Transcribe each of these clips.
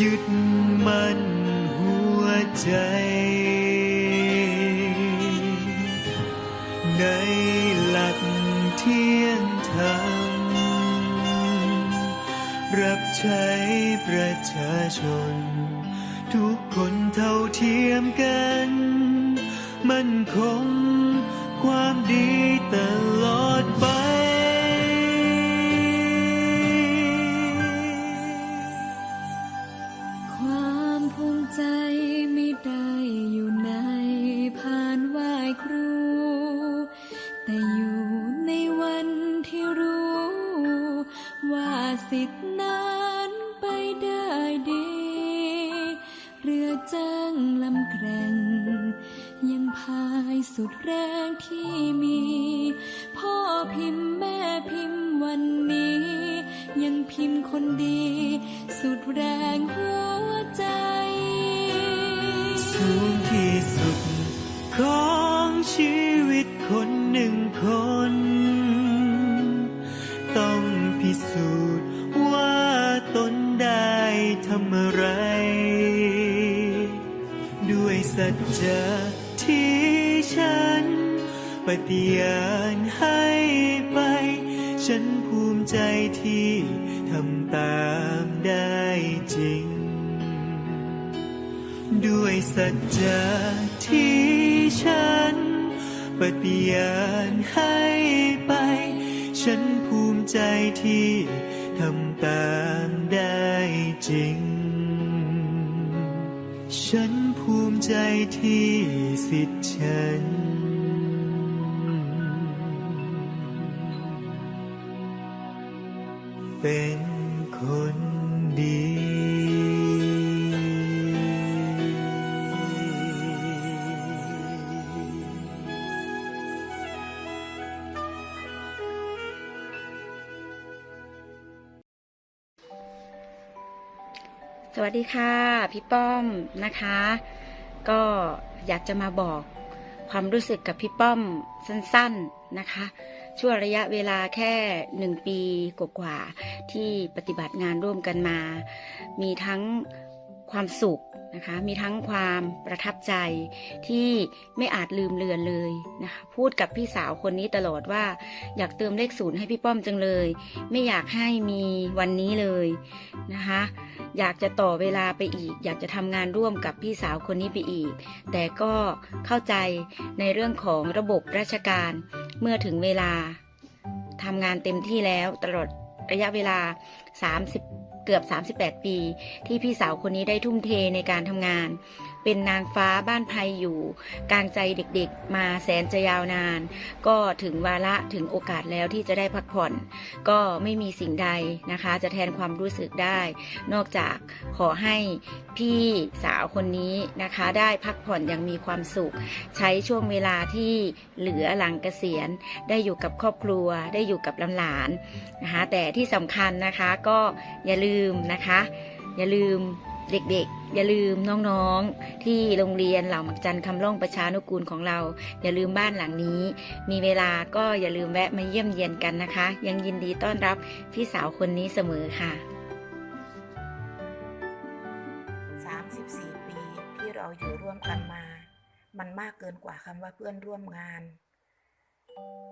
ยึดมั่นหัวใจ ในหลักเที่ยงธรรม รับใช้ประชาชน ทุกคนเท่าเทียมกัน มั่นคงความดีตลอดไป ความภูมิใจไม่ได้อยู่ในพานไหว้ครู แต่อยู่ในวันที่รู้ ว่าสิทธินั้นไปได้ดี เรือจ้างลำแกร่ง ยังพายสุดแรงที่มี พ่อพิมพ์แม่พิมพ์วัน ยังพิมพ์คนดี สุดแรงหัวใจสูงที่สุดของชีวิตคนหนึ่งคน ต้องพิสูจน์ว่าตนได้ทำอะไร ด้วยสัจจะที่ฉันปฏิญาณให้ ตามได้จริง ด้วยสัจจะที่ฉันปฏิญาณให้ไป ฉันภูมิใจที่ทำตามได้จริง ฉันภูมิใจที่สิทธิฉันเป็น คนดี สวัสดีค่ะ พี่ป้อมนะคะ ก็อยากจะมาบอกความรู้สึกกับพี่ป้อมสั้น ๆนะคะ ช่วงระยะเวลาแค่หนึ่งปีกว่าๆที่ปฏิบัติงานร่วมกันมา มีทั้งคความสุข นะคะ มีทั้งความประทับใจที่ไม่อาจลืมเลือนเลยนะคะ พูดกับพี่สาวคนนี้ตลอดว่า อยากเติมเลขศูนย์ให้พี่ป้อมจังเลย ไม่อยากให้มีวันนี้เลยนะคะ อยากจะต่อเวลาไปอีก อยากจะทำงานร่วมกับพี่สาวคนนี้ไปอีก แต่ก็เข้าใจในเรื่องของระบบราชการเมื่อถึงเวลาทำงานเต็มที่แล้วตลอดระยะเวลา 30 เกือบ 38 ปี ที่พี่สาวคนนี้ได้ทุ่มเทในการทำงาน เป็นนางฟ้าบ้านไพรอยู่ กลางใจเด็กๆ มาแสนจะยาวนาน ก็ถึงวาระถึงโอกาสแล้วที่จะได้พักผ่อน ก็ไม่มีสิ่งใดนะคะ จะแทนความรู้สึกได้ นอกจากขอให้พี่สาวคนนี้นะคะ ได้พักผ่อนอย่างมีความสุข ใช้ช่วงเวลาที่เหลือหลังเกษียณ ได้อยู่กับครอบครัว ได้อยู่กับหลานๆนะคะแต่ที่สำคัญนะคะก็อย่าลืมนะคะ อย่าลืม เด็กๆ อย่าลืมน้องๆ ที่โรงเรียนเหล่าหมักจันคำล่องประชานุกูลของเรา อย่าลืมบ้านหลังนี้ มีเวลาก็อย่าลืมแวะมาเยี่ยมเยียนกันนะคะ ยังยินดีต้อนรับพี่สาวคนนี้เสมอค่ะ 34 ปีที่เราอยู่ร่วมกันมา มันมากเกินกว่าคำว่าเพื่อนร่วมงาน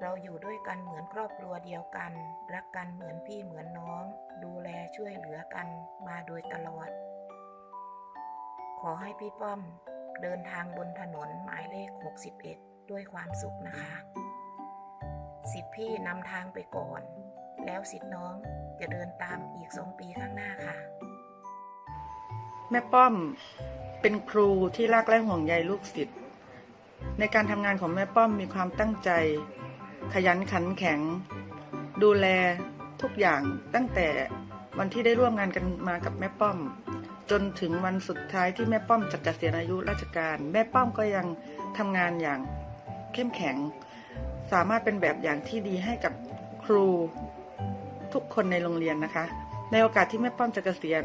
เราอยู่ด้วยกันเหมือนครอบครัวเดียวกัน รักกันเหมือนพี่เหมือนน้อง ดูแลช่วยเหลือกันมาโดยตลอด ขอให้พี่ป้อมเดินทางบนถนนหมายเลข 61 ด้วยความสุขนะคะ สิทธิพี่นำทางไปก่อน แล้วสิทธิน้องจะเดินตามอีกสองปีข้างหน้าค่ะ แม่ป้อมเป็นครูที่รักและห่วงใยลูกศิษย์ในการทำงานของแม่ป้อมมีความตั้งใจ ขยันขันแข็ง ดูแลทุกอย่างตั้งแต่วันที่ได้ร่วมงานกันมากับแม่ป้อม จนถึงวันสุดท้ายที่แม่ป้อมจะเกษียณอายุราชการ แม่ป้อมก็ยังทำงานอย่างเข้มแข็ง สามารถเป็นแบบอย่างที่ดีให้กับครูทุกคนในโรงเรียนนะคะ ในโอกาสที่แม่ป้อมจะเกษียณ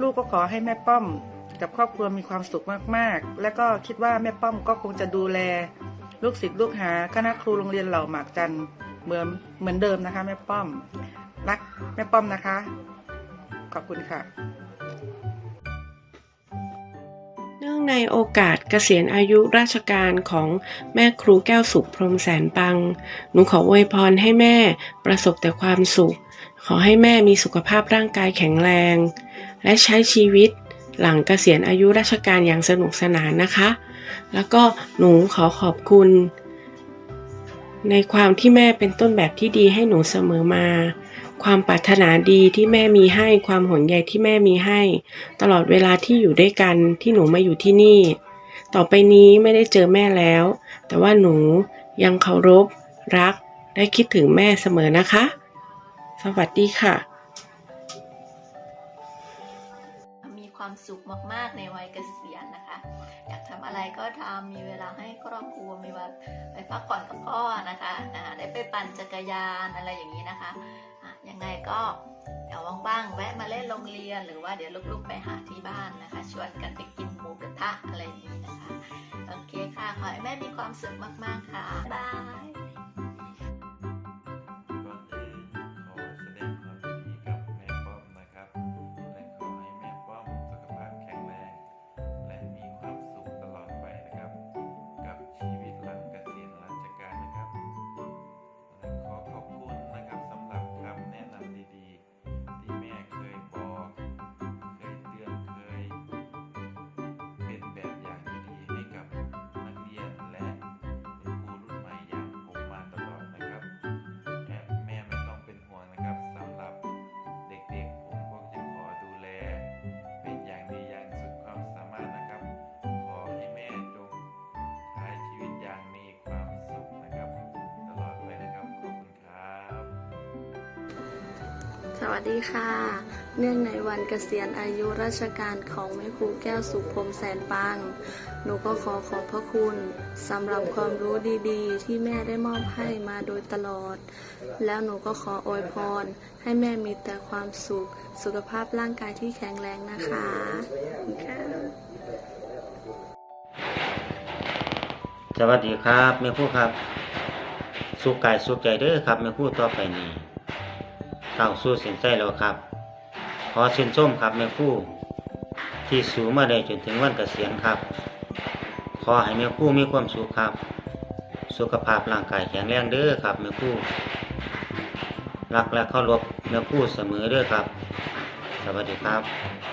ลูกก็ขอให้แม่ป้อม กับครอบครัวมีความสุขมากๆ และก็คิดว่าแม่ป้อมก็คงจะดูแล ลูกศิษย์ลูกหาคณะครูโรงเรียนเหล่าหมากจันเหมือนเหมือนเดิมนะคะ แม่ป้อมรักแม่ป้อมนะคะ ขอบคุณค่ะ เนื่องในโอกาสเกษียณอายุราชการของแม่ครูแก้วสุขพรมแสนปัง หนูขออวยพรให้แม่ประสบแต่ความสุข ขอให้แม่มีสุขภาพร่างกายแข็งแรง และใช้ชีวิตหลังเกษียณอายุราชการอย่างสนุกสนานนะคะ แล้วก็หนูขอขอบคุณ ในความที่แม่เป็นต้นแบบที่ดีให้หนูเสมอมา ความปรารถนาดีที่แม่มีให้ความห่วงใยที่แม่มีให้ ตลอดเวลาที่อยู่ด้วยกันที่หนูมาอยู่ที่นี่ ต่อไปนี้ไม่ได้เจอแม่แล้ว แต่ว่าหนูยังเคารพ รักและคิดถึงแม่เสมอนะคะ สวัสดีค่ะ มีความสุขมากๆในวัยเกษียณนะคะ อยากทำอะไรก็ทำมีเวลาให้ครอบครัวมีเวลาไปพักผ่อนกับพ่อนะคะได้ไปปั่นจักรยานอะไรอย่างนี้นะคะ ยังไงก็เดี๋ยวว่างๆแวะมาเล่นโรงเรียน หรือว่าเดี๋ยวลูกๆไปหาที่บ้านนะคะ ชวนกันไปกินหมูกระทะอะไรอย่างนี้นะคะ โอเคค่ะ ขอให้แม่มีความสุขมากๆค่ะ บ๊ายบาย สวัสดีค่ะ เนื่องในวันเกษียณอายุราชการของแม่ครูแก้วสุพรมแสนปัง หนูก็ขอขอบพระคุณสำหรับความรู้ดีๆ ที่แม่ได้มอบให้มาโดยตลอด แล้วหนูก็ขออวยพร ให้แม่มีแต่ความสุข สุขภาพร่างกายที่แข็งแรงนะคะค่ะสวัสดีครับแม่ครูครับ สุขกายสุขใจเด้อครับแม่ครูต่อไปนี้ เข้าสู้เส้นใจแล้วครับ ขอชื่นชมครับแม่คู่ที่สูงมาได้จนถึงวันเกษียณครับ ขอให้แม่คู่มีความสุขครับ สุขภาพร่างกายแข็งแรงเด้อครับแม่คู่รักและเคารพแม่คู่เสมอเด้อครับ สวัสดีครับ